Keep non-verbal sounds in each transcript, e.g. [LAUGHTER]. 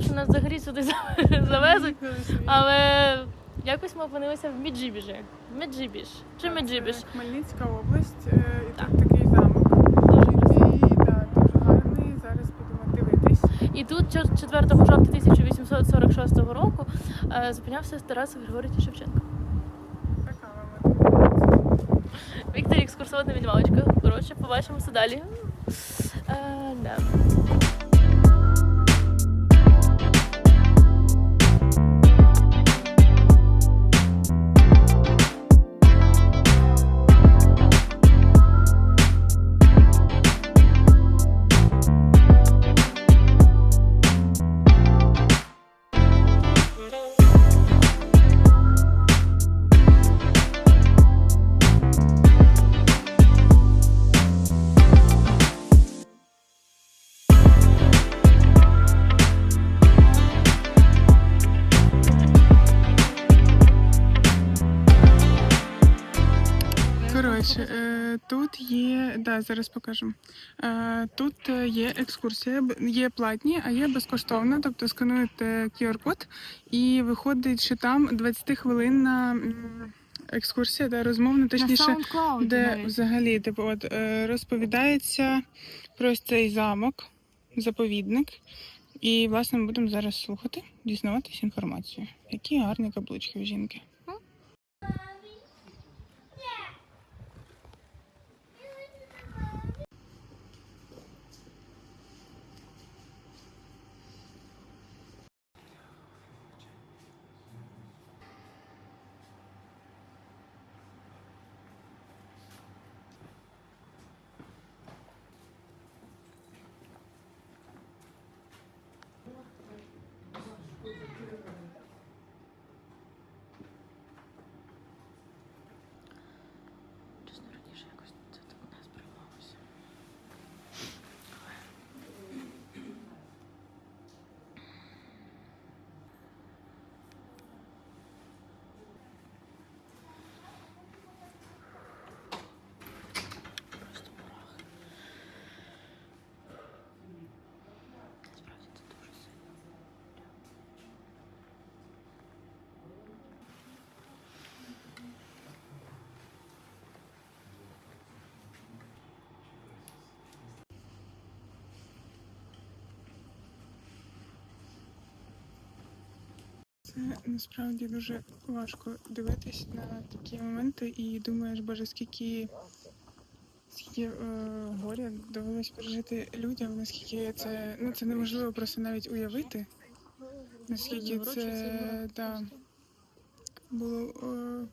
думав, що нас взагалі сюди [LAUGHS] завезуть, але якось ми опинилися в Міджибіжі. Меджибіж. Чи Меджибіж? Це Хмельницька область, е, і Так. тут такий замок. Дуже гарний. Зараз будемо дивитись. І тут 4 жовтня 1846 року е, зупинявся Тарас Григорій Шевченко. Віктор екскурсовод на відмалочку. Коротше, побачимося далі. Е, да. Коротше, е, тут є, да, зараз покажу. Е, Тут е, є екскурсія, є платні, а є безкоштовна. Тобто скануєте QR-код і виходить, що там 20 хвилинна екскурсія, да, розмовна, точніше, де навіть. взагалі типу, от, розповідається про цей замок, заповідник. І, власне, ми будемо зараз слухати, дізнаватися інформацію. Які гарні каблучки у жінки. Це насправді дуже важко дивитись на такі моменти і думаєш, боже, скільки, скільки е, горя довелось пережити людям, наскільки це ну це неможливо просто навіть уявити. Наскільки це да, було е,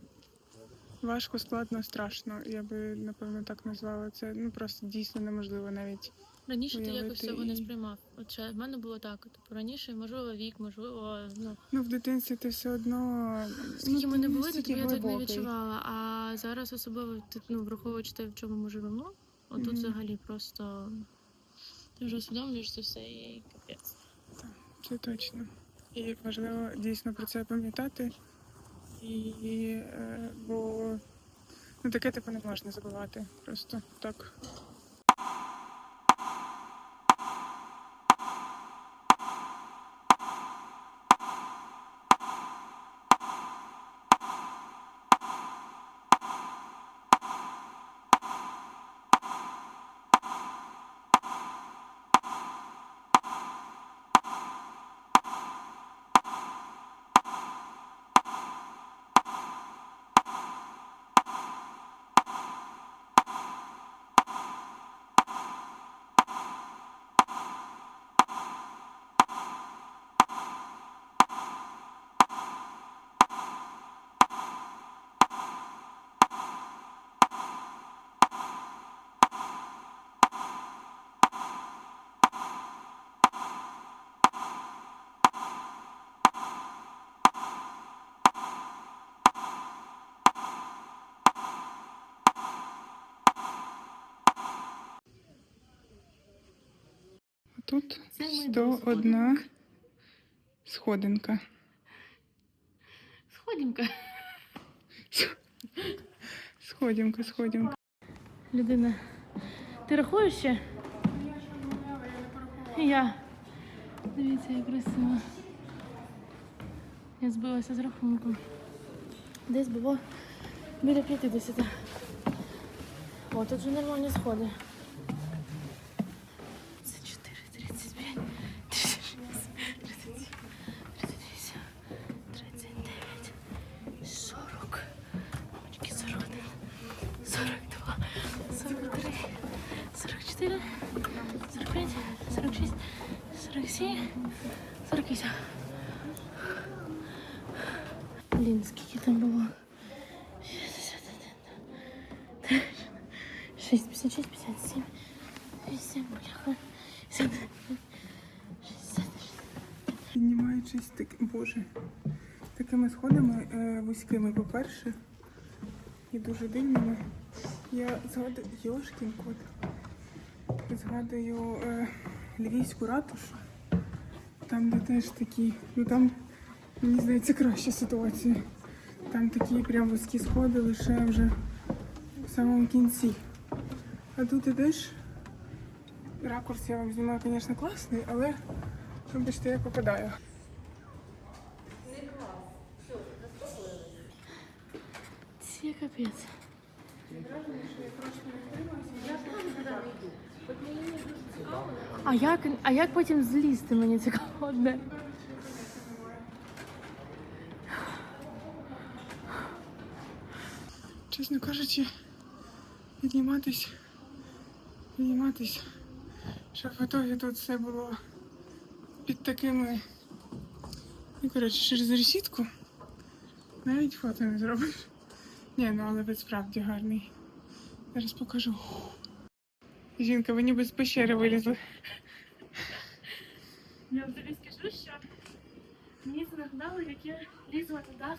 важко, складно, страшно. Я би напевно так назвала. Це ну просто дійсно неможливо навіть. Раніше ти якось цього не сприймав. От ще в мене було так. Типу раніше, можливо, вік, можливо, ну Ну в дитинстві ти все одно скільки ну, ми не були, то я так не відчувала. А зараз особливо ну, враховуючи те, в чому ми живемо, отут Мгм. взагалі просто ти вже усвідомлюєш це все і капець. Це точно. І важливо дійсно про це пам'ятати. І, е, бо ну, таке типу не можна забувати. Просто так. Тут Це ми 101 сходинка. Сходімка. Сходинка, сходинка. Людина. Ти рахуєш ще? І я. Дивіться, як красиво. Я збилася з рахунку. Десь було біля 50. О, тут вже нормальні сходи. 48. Блін, скільки там було? 61, 6, 56, 57, 8, бляха, 60. Піднімаючись так, боже, такими сходами е, вузькими, по-перше, і дуже дивними. Я згадую Йошкін кот. Згадую е, Львівську ратушу. Там, де теж такі, ну там, мені здається, краща ситуація. Там такі прям вузькі сходи лише вже в самому кінці. А тут ідеш. Ракурс я вам знімаю, звісно, класний, але вибачте, я попадаю. Це капець. А як, а як потім злізти, мені цікаво одне. Чесно кажучи, підніматись, підніматись, щоб в ітогі тут все було під такими. Ну, коротше, через решітку навіть фото не зробиш. Ні, ну але вид справді гарний. Зараз покажу. Жінка, ви ніби з пещери вилізли. Я тобі скажу, що мені це нагадало, як я лізла на дах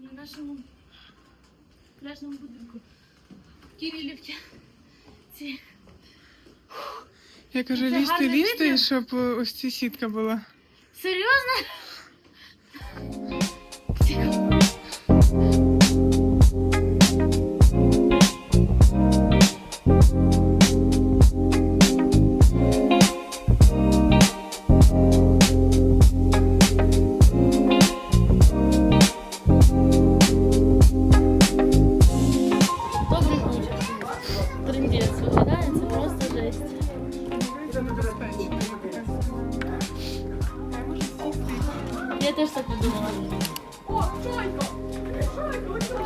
на нашому пляжному будинку. В Кирилівці. Ці Я кажу, Це лізти, гарний лізти, вибір. щоб е, ось ця сітка була. Серйозно?